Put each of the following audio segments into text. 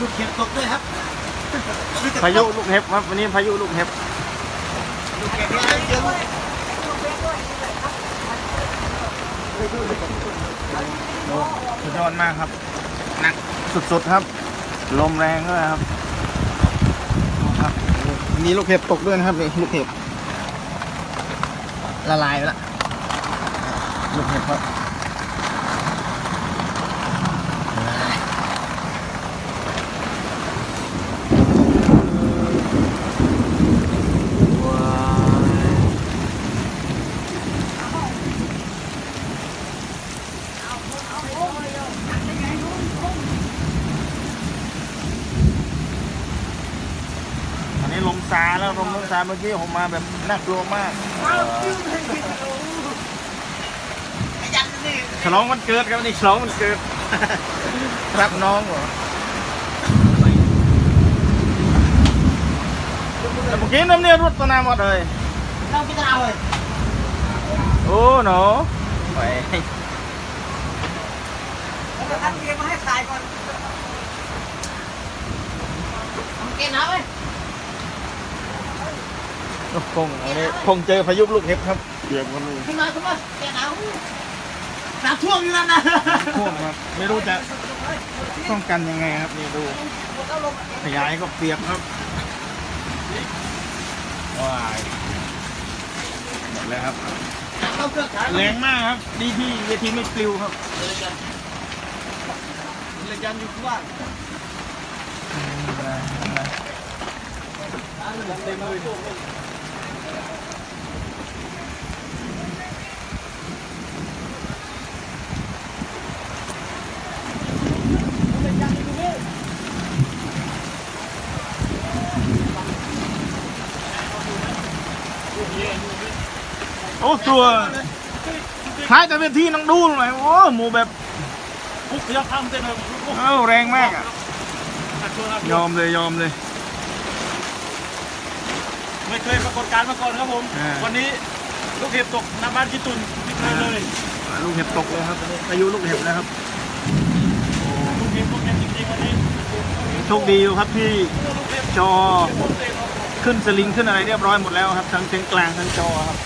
ลูกเข็บตกด้วยครับพายุลูกเห็บครับวันนี้พายุลูกเห็บลูกเข็บนี่อะไรเจอลูกสุดยอดมากครับหนักสุดๆครับ ลมแรงด้วยครับครับมีลูกเห็บตกด้วยนะครับนี่ลูกเห็บละลายไปละลูกเห็บครับ อันนี้ลมซาแล้วลมลมซาเมื่อกี้ผมมาแบบน่ากลัวมากยันนี่ฉลองวันเกิดครับนี่ฉลองวันเกิดรับน้องเหรอแต่เมื่อกี้น้ำเนี่ยรถตวนาหมดเลยเราพิจารณาเลยโอ้หนูไปแล้วท่านเรียนมาให้ขายก่อนทำเกณฑ์นะเว้ย คงอันนี้คงเจอพายุลูกเห็บครับเปียกหมดเลยขึ้นมาขึ้นมาเกหนาวหน้ำท่วมอยู่นั่นนะท่วมครับไม่รู้จะป้องกันยังไงครับนี่ดูขยายก็เปียกครับว้ายหมดแล้วครับแรงมากครับ ดีที่เวทีไม่ปลิวครับเลยยันอยู่ข้างล่างเต็มเลย โอ้ตัวคล้ายแต่เวทีนังดูหน่อยโอ้หมูแบบปุ๊บเดี๋ยวทำเต้นเลยเอ้าแรงมากอะยอมเลยยอมเลย ไม่เคยปรากฏการณ์มาก่อนครับผมอ่าวันนี้ลูกเห็บตกหน้าบ้านจิตุนไม่เคยเลยลูกเห็บตกเลยครับอายุลูกเห็บนะครับลูกเห็บลูกเห็บจริงๆวันนี้โชคดีอยู่ครับที่จอ ขึ้นสลิงขึ้นอะไรเรียบร้อยหมดแล้วครับ ทั้งเส้นกลางทั้งจอครับ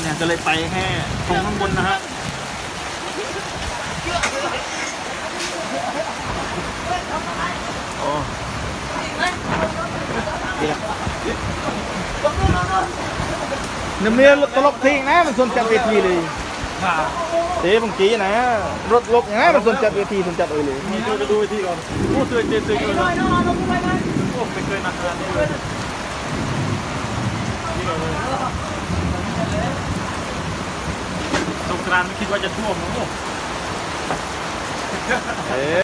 เนี่ยก็เลยไปแค่ตรงข้างบนนะครับโอ้เปียกน้ำเมียตลบทิ้งนะมันส่วนจัดเวทีเลยค่ะเต้บางทีนะรถลบอย่างนั้นมันส่วนจัดเวทีสนจัดเอยเลยมีดูไปดูเวทีก่อนโอ้เตือนเตือนเตือนโอ้ไม่เคยมาขนาดนี้ สงกรานต์ไม่คิดว่าจะท่วมโอ้เอ๊ะ